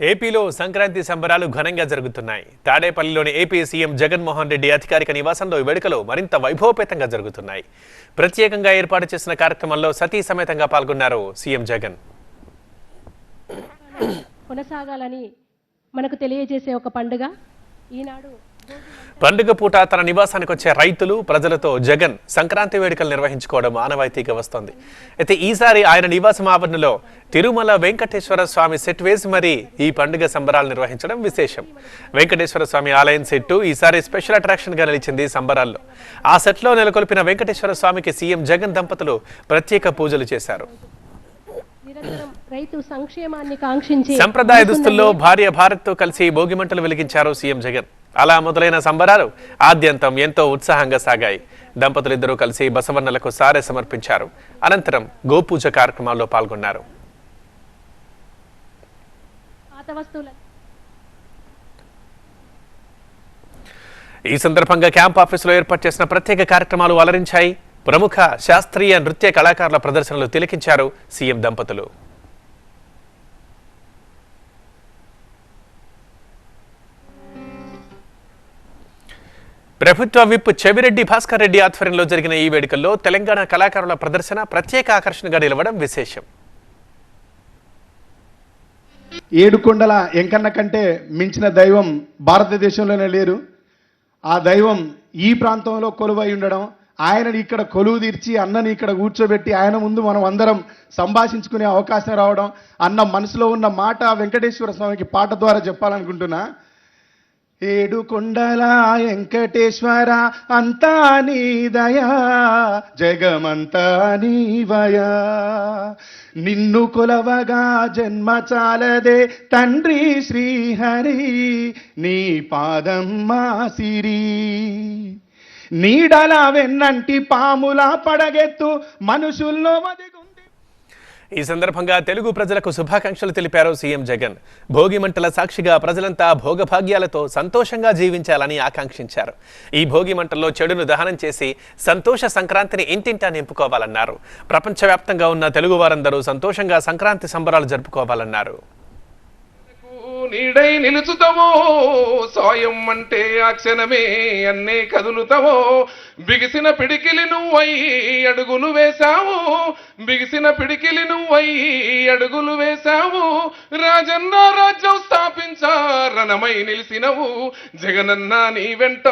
ఏపీలో సంక్రాంతి సంబరాలు ఘనంగా జరుగుతున్నాయి. తాడేపల్లిలోని ఏపీ సీఎం జగన్మోహన్ రెడ్డి అధికారిక నివాసంలో ఈ వేడుకలు మరింత వైభవపేతంగా జరుగుతున్నాయి. ప్రత్యేకంగా ఏర్పాటు చేసిన కార్యక్రమంలో సతీ సమేతంగా పాల్గొన్నారు సీఎం జగన్. కొనసాగాలని మనకు తెలియజేసే ఒక పండుగ ఈనాడు పండుగ పూట తన నివాసానికి వచ్చే రైతులు ప్రజలతో జగన్ సంక్రాంతి వేడుకలు నిర్వహించుకోవడం ఆనవాయితీగా వస్తోంది. అయితే ఈసారి ఆయన నివాసం ఆవరణలో తిరుమల వెంకటేశ్వర స్వామి సెట్ వేసి మరీ ఈ పండుగ సంబరాలు నిర్వహించడం విశేషం. వెంకటేశ్వర స్వామి ఆలయం సెట్టు ఈసారి స్పెషల్ అట్రాక్షన్గా నిలిచింది సంబరాల్లో. ఆ సెట్లో నెలకొల్పిన వెంకటేశ్వర స్వామికి సీఎం జగన్ దంపతులు ప్రత్యేక పూజలు చేశారు. రైతు సంక్షేమాన్ని కాంక్షించి సంప్రదాయ దుస్తుల్లో భార్య భారత్తో కలిసి భోగిమంటలు వెలిగించారు సీఎం జగన్. అలా మొదలైన సంబరాలు ఆద్యంతం ఎంతో ఉత్సాహంగా సాగాయి. దంపతులిద్దరూ కలిసి బసవన్నలకు సారె సమర్పించారు. అనంతరం గోపూజ కార్యక్రమాల్లో పాల్గొన్నారు. ఈ సందర్భంగా క్యాంప్ ఆఫీసులో ఏర్పాటు చేసిన ప్రత్యేక కార్యక్రమాలు అలరించాయి. ప్రముఖ శాస్త్రీయ నృత్య కళాకారుల ప్రదర్శనలు తిలకించారు సీఎం దంపతులు. ప్రభుత్వ విప్ చెవిరెడ్డి భాస్కర్ రెడ్డి ఆధ్వర్యంలో జరిగిన ఈ వేడుకల్లో తెలంగాణ కళాకారుల ప్రదర్శన ప్రత్యేక ఆకర్షణగా నిలవడం విశేషం. ఏడుకొండల ఎంకన్న కంటే మించిన దైవం భారతదేశంలోనే లేరు. ఆ దైవం ఈ ప్రాంతంలో కొలువై ఉండడం ఆయనని ఇక్కడ కొలువు తీర్చి అన్నని ఇక్కడ కూర్చోబెట్టి ఆయన ముందు మనం అందరం సంభాషించుకునే అవకాశం రావడం అన్న మనసులో ఉన్న మాట వెంకటేశ్వర స్వామికి పాట ద్వారా చెప్పాలనుకుంటున్నా. ఏడు కొండల వెంకటేశ్వర అంతా నీ దయా జగమంతా నీవయా నిన్ను కొలవగా జన్మ చాలదే తండ్రి శ్రీహరి నీ పాదం మాసిరి నీడల వెన్నంటి పాముల పడగెత్తు మనుషుల్లో వదిగు ఈ సందర్భంగా తెలుగు ప్రజలకు శుభాకాంక్షలు తెలిపారు సీఎం జగన్. భోగి మంటల సాక్షిగా ప్రజలంతా భోగభాగ్యాలతో సంతోషంగా జీవించాలని ఆకాంక్షించారు. ఈ భోగి మంటల్లో చెడును దహనం చేసి సంతోష సంక్రాంతిని ఇంటింటా నింపుకోవాలన్నారు. ప్రపంచవ్యాప్తంగా ఉన్న తెలుగు వారందరూ సంతోషంగా సంక్రాంతి సంబరాలు జరుపుకోవాలన్నారు. నీడై నిలుచుతావో సాయం అంటే ఆ క్షణమే అన్నే కదులుతావో బిగిసిన పిడికిలి నువ్వై అడుగులు వేశావో బిగిసిన పిడికిలి నువ్వై అడుగులు వేశావు. రాజన్న రాజ్యం స్థాపించా రణమై నిలిసినవు. జగనన్న నీ వెంట